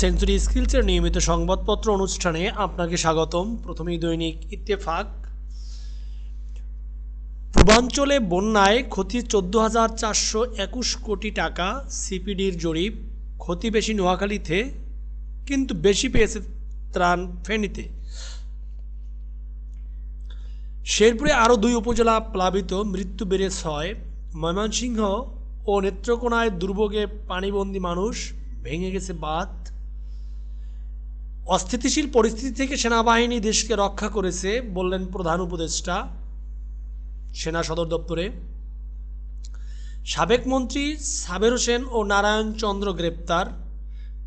Century স্কিলসের নিয়মিত সংবাদপত্র অনুষ্ঠানে আপনাকে স্বাগতম। প্রথমেই দৈনিক ইত্তেফাক। পূর্বাঞ্চলে বন্যায় ক্ষতি চোদ্দ হাজার চারশো একুশ কোটি টাকা, সিপিডির জরিপ, ক্ষতি বেশি নোয়াখালীতে, কিন্তু বেশি পেয়েছে ত্রাণ ফেনীতে। শেরপুরে আরও দুই উপজেলা প্লাবিত, মৃত্যু বেড়ে ছয়। ময়মনসিংহ ও নেত্রকোনায় দুর্ভোগে পানিবন্দী মানুষ ভেঙে গেছে বাঁধ। অস্থিতিশীল পরিস্থিতি থেকে সেনাবাহিনী দেশকে রক্ষা করেছে, বললেন প্রধান উপদেষ্টা, সেনা সদর দপ্তরে। সাবেক মন্ত্রী সাবের হোসেন ও নারায়ণ চন্দ্র গ্রেপ্তার।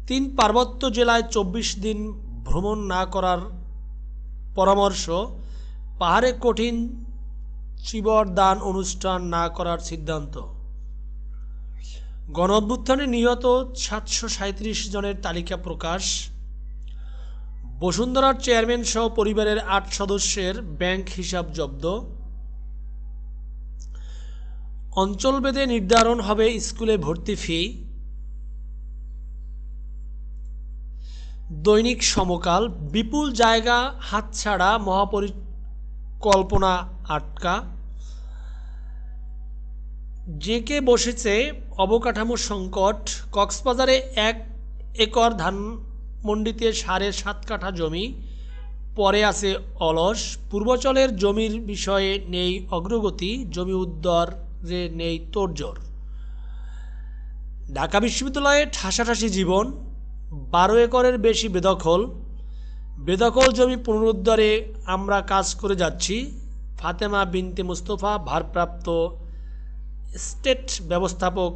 তিন পার্বত্য জেলায় চব্বিশ দিন ভ্রমণ না করার পরামর্শ। পাহাড়ে কঠিন চিবর দান অনুষ্ঠান না করার সিদ্ধান্ত। গণ অভ্যুত্থানে নিহত সাতশো সাঁত্রিশ জনের তালিকা প্রকাশ। বসুন্ধরার চেয়ারম্যান সহ পরিবারের আট সদস্যের ব্যাংক হিসাব জব্দ। অঞ্চলভেদে নির্ধারণ হবে স্কুলে ভর্তি ফি। দৈনিক সমকাল, বিপুল জায়গা হাতছাড়া মহাপরিকল্পনা আটকা। জেঁকে বসেছে অবকাঠামো সংকট। কক্সবাজারে এক একর ধানমন্ডিতে সাড়ে সাত কাঠা জমি, পরে আছে অলস। পূর্বচলের জমির বিষয়ে নেই অগ্রগতি, জমি উদ্ধারে নেই তোড়জোড়। ঢাকা বিশ্ববিদ্যালয়ে ঠাসাঠাসি জীবন, বারো একরের বেশি বেদখল। বেদখল জমি পুনরুদ্ধারে আমরা কাজ করে যাচ্ছি। ফাতেমা বিনতে মুস্তফা, ভারপ্রাপ্ত স্টেট ব্যবস্থাপক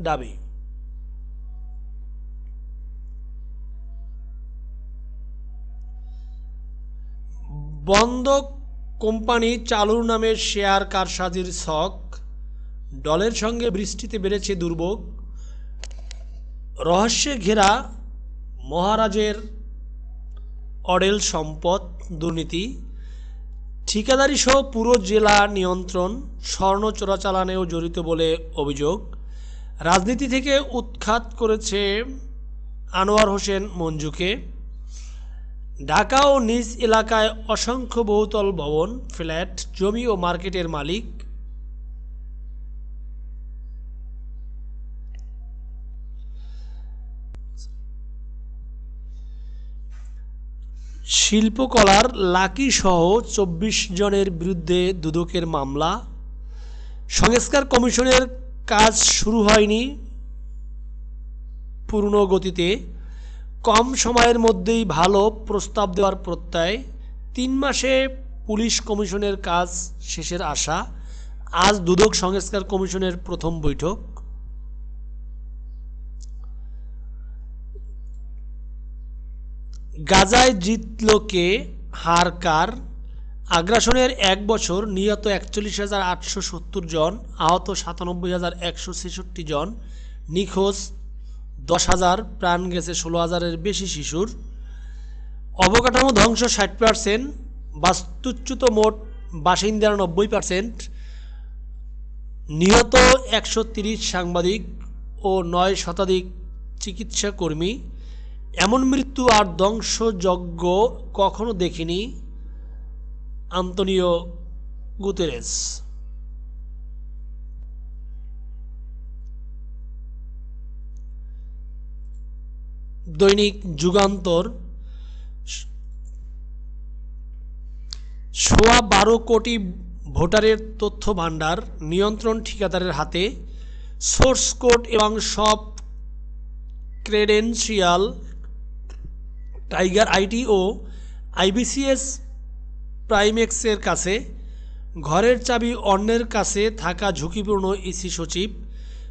দাবি। বন্ধ কোম্পানি চালুর নামে শেয়ার কারসাজির ছক ডলের সঙ্গে বৃষ্টিতে বেড়েছে দুর্ভোগ। রহস্যে ঘেরা মহারাজের অডেল সম্পদ দুর্নীতি। ঠিকাদারি সহ পুরো জেলা নিয়ন্ত্রণ, স্বর্ণ চোরাচালানেও জড়িত বলে অভিযোগ। রাজনীতি থেকে উৎখাত করেছে আনোয়ার হোসেন মঞ্জুকে। ঢাকা ও নিজ এলাকায় অসংখ্য বহুতল ভবন, ফ্ল্যাট, জমি ও মার্কেটের মালিক শিল্পকলার লাকি সহ চব্বিশ জনের বিরুদ্ধে দুদকের মামলা। সংস্কার কমিশনের কাজ শুরু হয়নি পূর্ণ গতিতে। কম সময়ের মধ্যেই ভালো প্রস্তাব দেওয়ার প্রত্যয়। তিন মাসে পুলিশ কমিশনের কাজ শেষের আশা। আজ দুদক সংস্কার কমিশনের প্রথম বৈঠক। গাজায় জিতল কে? হার কার? আগ্রাসনের এক বছর নিহত একচল্লিশ হাজার আটশো সত্তর জন, আহত সাতানব্বই হাজার একশো ছেষট্টি জন, নিখোঁজ দশ হাজার, প্রাণ গেছে ষোলো হাজারের বেশি শিশুর। অবকাঠামো ধ্বংস ষাট পার্সেন্ট, বাস্তুচ্যুত মোট বাসিন্দার নব্বই পার্সেন্ট, নিহত একশো তিরিশ সাংবাদিক ও নয় শতাধিক চিকিৎসা কর্মী এমন মৃত্যু আর ধ্বংসযজ্ঞ কখনো দেখিনি আন্তনিও গুতেরেস। দৈনিক যুগান্তর, সোয়া বারো কোটি ভোটারের তথ্য ভাণ্ডার নিয়ন্ত্রণ ঠিকাদারের হাতে, সোর্স কোড এবং সব ক্রেডেন্সিয়াল টাইগার আইটি ও আইবিসিএস প্রাইমেক্সের কাছে, ঘরের চাবি অন্যের কাছে থাকা ঝুঁকিপূর্ণ ইসি সচিব।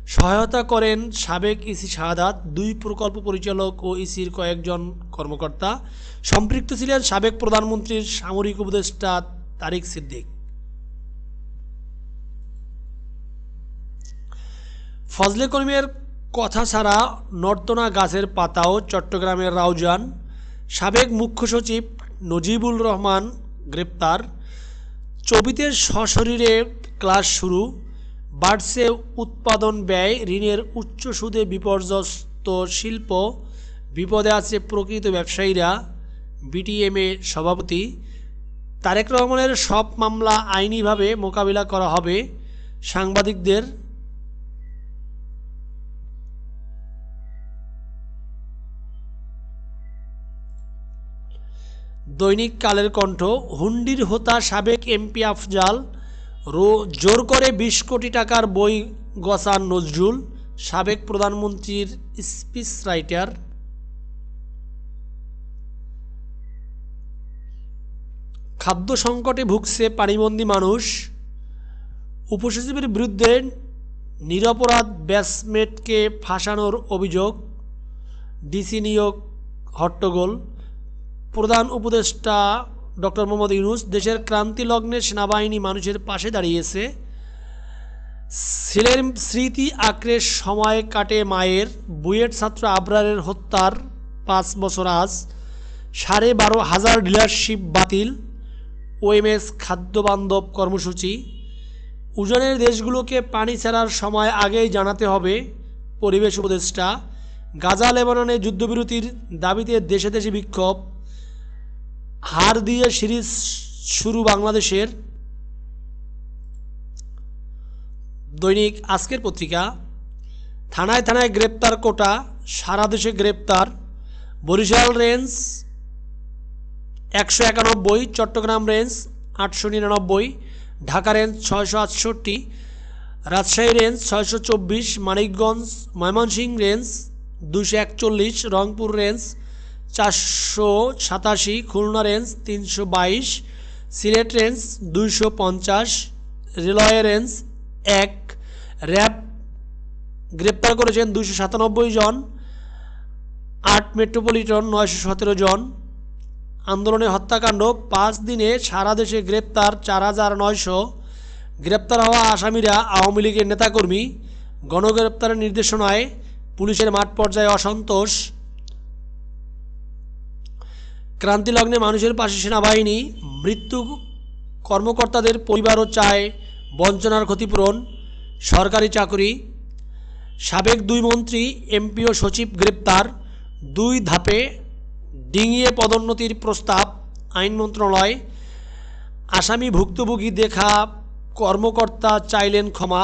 সহায়তা করেন সাবেক ইসি শাহাদাত, দুই প্রকল্প পরিচালক ও ইসির কয়েকজন কর্মকর্তা। সম্পৃক্ত ছিলেন সাবেক প্রধানমন্ত্রীর সামরিক উপদেষ্টা তারিক সিদ্দিক। ফজলে করিমের কথা ছাড়া নর্তনা গাছের পাতাও চট্টগ্রামের রাউজান। সাবেক মুখ্য সচিব নজিবুল রহমান গ্রেপ্তার। চবিতে সশরীরে ক্লাস শুরু, বাড়ছে উৎপাদন ব্যয়, ঋণের উচ্চ সুদে বিপর্যস্ত শিল্প, বিপদে আছে প্রকৃত ব্যবসায়ীরা বিটিএমএ সভাপতি। তারেক রহমানের সব মামলা আইনিভাবে মোকাবিলা করা হবে সাংবাদিকদের। দৈনিক কালের কণ্ঠ, হুন্ডির হোতা সাবেক এমপি আফজাল, রো জোর করে বিশ কোটি টাকার বই গসান নজরুল, সাবেক প্রধানমন্ত্রীর স্পিচ রাইটার। খাদ্য সংকটে ভুগছে পানিবন্দী মানুষ। উপসচিবের বিরুদ্ধে নিরপরাধ ব্যাটসমেটকে ফাঁসানোর অভিযোগ। ডিসি নিয়োগ হট্টগোল। প্রধান উপদেষ্টা ডক্টর মোহাম্মদ ইউনুস দেশের ক্রান্তি লগ্নে সেনাবাহিনী মানুষের পাশে দাঁড়িয়েছে। ছেলের স্মৃতি আঁকড়ে সময় কাটে মায়ের। বুয়েট ছাত্র আবরারের হত্যার পাঁচ বছর আজ। সাড়ে বারো হাজার ডিলারশিপ বাতিল। ওএমএস খাদ্যবান্ধব কর্মসূচি। উজানের দেশগুলোকে পানি ছাড়ার সময় আগেই জানাতে হবে পরিবেশ উপদেষ্টা। গাজা লেবাননে যুদ্ধবিরতির দাবিতে দেশে দেশে বিক্ষোভ। হার দিয়ে সিরিজ শুরু বাংলাদেশের দৈনিক আজকের পত্রিকা, থানায় থানায় গ্রেপ্তার কোটা, সারা দেশে গ্রেপ্তার, বরিশাল রেঞ্জ একশো একানব্বই, চট্টগ্রাম রেঞ্জ আটশো নিরানব্বই, ঢাকা রেঞ্জ ছয়শো আটষট্টি, রাজশাহী রেঞ্জ ছয়শো চব্বিশ, মানিকগঞ্জ, ময়মনসিংহ রেঞ্জ দুশো একচল্লিশ, রংপুর রেঞ্জ চারশো সাতাশি, খুলনা রেঞ্জ তিনশো বাইশ, সিলেট রেঞ্জ দুইশো পঞ্চাশ, রেলওয়ে রেঞ্জ এক। র্যাব গ্রেপ্তার করেছেন দুশো সাতানব্বই জন, আট মেট্রোপলিটন নয়শো সতেরো জন। আন্দোলনে হত্যাকাণ্ড, পাঁচ দিনে সারা দেশে গ্রেপ্তার চার হাজার নয়শো। গ্রেপ্তার হওয়া আসামিরা আওয়ামী লীগের নেতাকর্মী, গণগ্রেপ্তারের নির্দেশনায় পুলিশের মাঠ পর্যায়ে অসন্তোষ। ক্রান্তিলগ্নে মানুষের পাশে সেনাবাহিনী, মৃত্যু কর্মকর্তাদের পরিবারও চায় বঞ্চনার ক্ষতিপূরণ, সরকারি চাকরি। সাবেক দুই মন্ত্রী, এমপি ও সচিব গ্রেপ্তার। দুই ধাপে ডিঙিয়ে পদোন্নতির প্রস্তাব আইন মন্ত্রণালয়। আসামি ভুক্তভোগী দেখা, কর্মকর্তা চাইলেন ক্ষমা।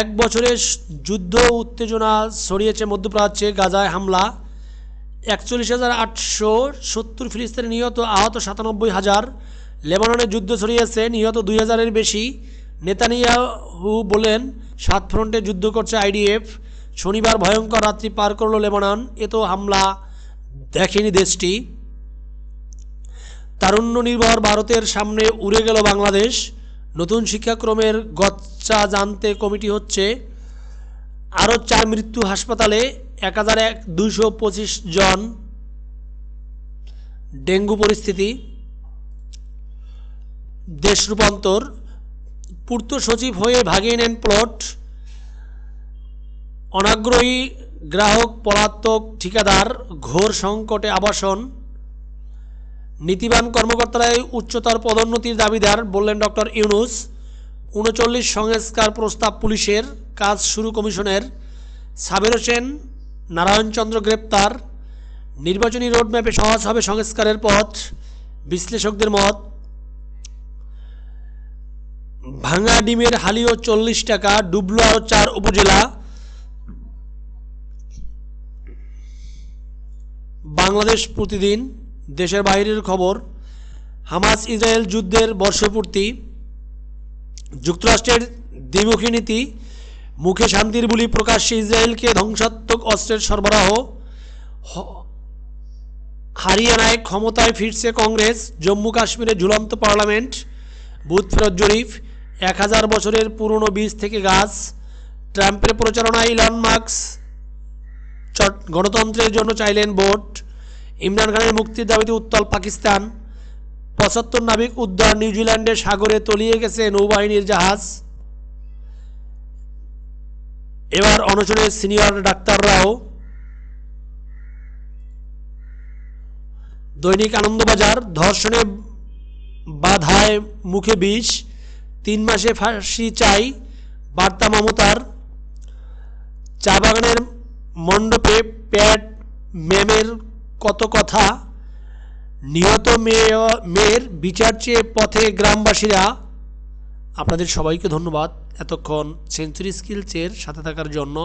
এক বছরের যুদ্ধ উত্তেজনা ছড়িয়েছে মধ্যপ্রাচ্যে গাজায় হামলা। একচল্লিশ হাজার আটশো সত্তর ফিলিস্তিনি নিহত, আহত সাতানব্বই হাজার। লেবাননে যুদ্ধ ছড়িয়েছে, নিহত দুই হাজারের বেশি। নেতানিয়াহু বলেন, সাত ফ্রন্টে যুদ্ধ করছে আইডিএফ। শনিবার ভয়ঙ্কর রাত্রি পার করল লেবানন। এত হামলা দেখেনি দেশটি। তারুণ্য নির্ভর ভারতের সামনে উড়ে গেল বাংলাদেশ। নতুন শিক্ষাক্রমের গচ্চা জানতে কমিটি হচ্ছে, আরও চার মৃত্যু হাসপাতালে। এক হাজার এক দুশো পঁচিশ জন ডেঙ্গু পরিস্থিতি, দেশ রূপান্তর। পূর্ত সচিব হয়ে ভাগিয়ে নেন প্লট। অনাগ্রহী গ্রাহক, পলাতক ঠিকাদার, ঘোর সংকটে আবাসন। নীতিবান কর্মকর্তারাই উচ্চতর পদোন্নতির দাবিদার বললেন ডক্টর ইউনুস। উনচল্লিশ সংস্কার প্রস্তাব পুলিশের, কাজ শুরু কমিশনের। সাবের হোসেন নারায়ণচন্দ্র গ্রেপ্তার। নির্বাচনী রোডম্যাপে সহজ হবে সংস্কারের পথ। বিশ্লেষকদের মত ভাঙা ডিমের হালিও চল্লিশ টাকা ডুবলো আরও চার উপজেলা। বাংলাদেশ প্রতিদিন, দেশের বাইরের খবর, হামাস ইসরায়েল যুদ্ধের বর্ষপূর্তি। যুক্তরাষ্ট্রের দ্বিমুখী নীতি মুখে শান্তির বলি প্রকাশ্যে ইসরায়েলকে ধ্বংসাত্মক অস্ত্রের সরবরাহ। হারিয়ানায় ক্ষমতায় ফিরছে কংগ্রেস, জম্মু কাশ্মীরে ঝুলন্ত পার্লামেন্ট, বুথ ফেরত জরিফ এক হাজার বছরের পুরনো বীজ থেকে গাছ, ট্রাম্পের প্রচারণায় ইলন মার্কস গণতন্ত্রের জন্য চাইলেন ভোট, ইমরান খানের মুক্তির দাবিতে উত্তল পাকিস্তান, পঁচাত্তর নাবিক উদ্ধার নিউজিল্যান্ডের সাগরে তলিয়ে গেছে নৌবাহিনীর জাহাজ। এবার অনশনে সিনিয়র ডাক্তাররাও দৈনিক আনন্দবাজার ধর্ষণে বাধায় মুখে বিষ, তিন মাসে ফাঁসি চাই বার্তা মমতার। চা বাগানের মণ্ডপে প্যাট ম্যামের কত কথা? নিহত মেয়ে, মেয়ের বিচার চেয়ে পথে গ্রামবাসীরা। আপনাদের সবাইকে ধন্যবাদ। এতক্ষণ সেঞ্চুরি স্কিলসের সাথে থাকার জন্য